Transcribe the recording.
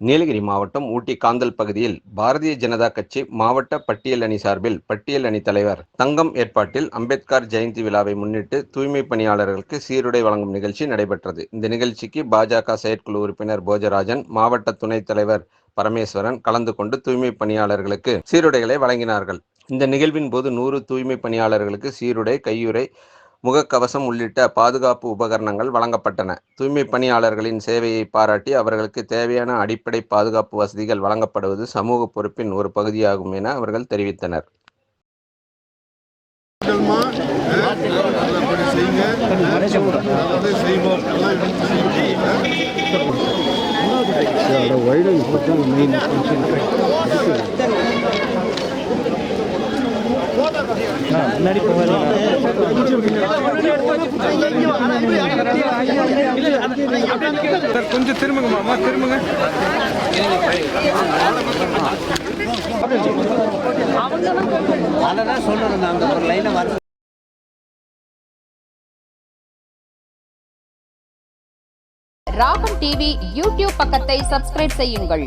நீலகிரி மாவட்டம் ஊட்டி காந்தல் பகுதியில் பாரதிய ஜனதா கட்சி மாவட்ட பட்டியல் அணி சார்பில் பட்டியல் அணி தலைவர் தங்கம் ஏற்பாட்டில் அம்பேத்கர் ஜெயந்தி விழாவை முன்னிட்டு தூய்மை பணியாளர்களுக்கு சீருடை வழங்கும் நிகழ்ச்சி நடைபெற்றது. இந்த நிகழ்ச்சிக்கு பாஜக செயற்குழு உறுப்பினர் போஜராஜன் மாவட்ட துணைத் தலைவர் பரமேஸ்வரன் கலந்து கொண்டு தூய்மை பணியாளர்களுக்கு சீருடைகளை வழங்கினார்கள். இந்த நிகழ்வின் போது நூறு தூய்மை பணியாளர்களுக்கு சீருடை கையுறை முகக்கவசம் உள்ளிட்ட பாதுகாப்பு உபகரணங்கள் வழங்கப்பட்டன. தூய்மை பணியாளர்களின் சேவையை பாராட்டி அவர்களுக்கு தேவையான அடிப்படை பாதுகாப்பு வசதிகள் வழங்கப்படுவது சமூக பொறுப்பின் ஒரு பகுதியாகும் என அவர்கள் தெரிவித்தனர். முன்னாடி நல்லபடி சார் கொஞ்சம் திரும்புங்க மாமா திரும்புங்க அதெல்லாம் சொல்லணும் நான் அந்த ஒரு லைனை வர ராகம் டிவி யூடியூப் பக்கத்தை சப்ஸ்கிரைப் செய்யுங்கள்.